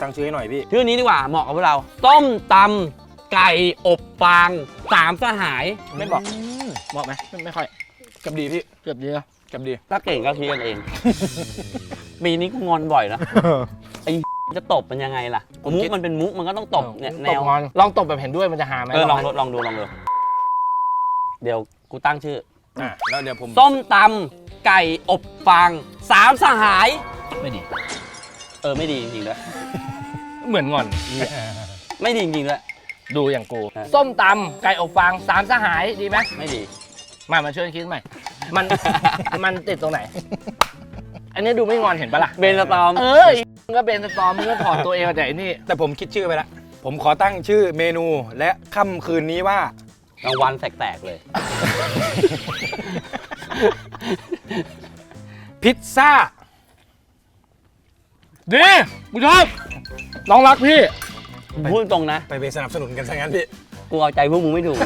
ตั้งชื่อให้หน่อยพี่ ชื่อนี้ดีกว่าเหมาะกับพวกเรา ต้มตำไก่อบฟางสามสหายไม่บอกบอกไหมไม่ไม่ค่อยกับดีพี่เกือบดีแล้วกับดี ถ้าเก่งก็คิดกันเองปีนี้กูงอนบ่อยนะไอ้จะตบมันยังไงล่ะผมมุคิกดมันเป็นมุกมันก็ต้องตบเนี่ยแนตวบงอนลองตบแบบเห็นด้วยมันจะหาไหมเออลองไหมลองดูลองดูเดี๋ยวกูตั้งชื่อ อะแล้วเดี๋ยวผม ส้มตำไก่อบฟางสามสหายไม่ดี เออไม่ดีจริงๆด้วยเหมือนงอน ไม่ดีจริงๆด้วย ดูอย่างกู ฮะ ส้มตำไก่อบฟางสามสหายดีไหมไม่ดี มามาช่วยคิดใหม่ มัน มันติดตรงไหน อันนี้ดูไม่งอนเห็นปะล่ะ เบนสตอม เออไอ้มึงก็เบนสตอมมึงก็ถอดตัวเองมาจากไอ้นี่ แต่ผมคิดชื่อไปแล้ว ผมขอตั้งชื่อเมนูและค่ำคืนนี้ว่า กลางวันแตกๆเลย พิซซ่า ดีกูชอบน้องรักพี่ พูดตรงนะ ไปไปสนับสนุนกันซะงั้นพี่ กูเอาใจพวกมึงไม่ถูก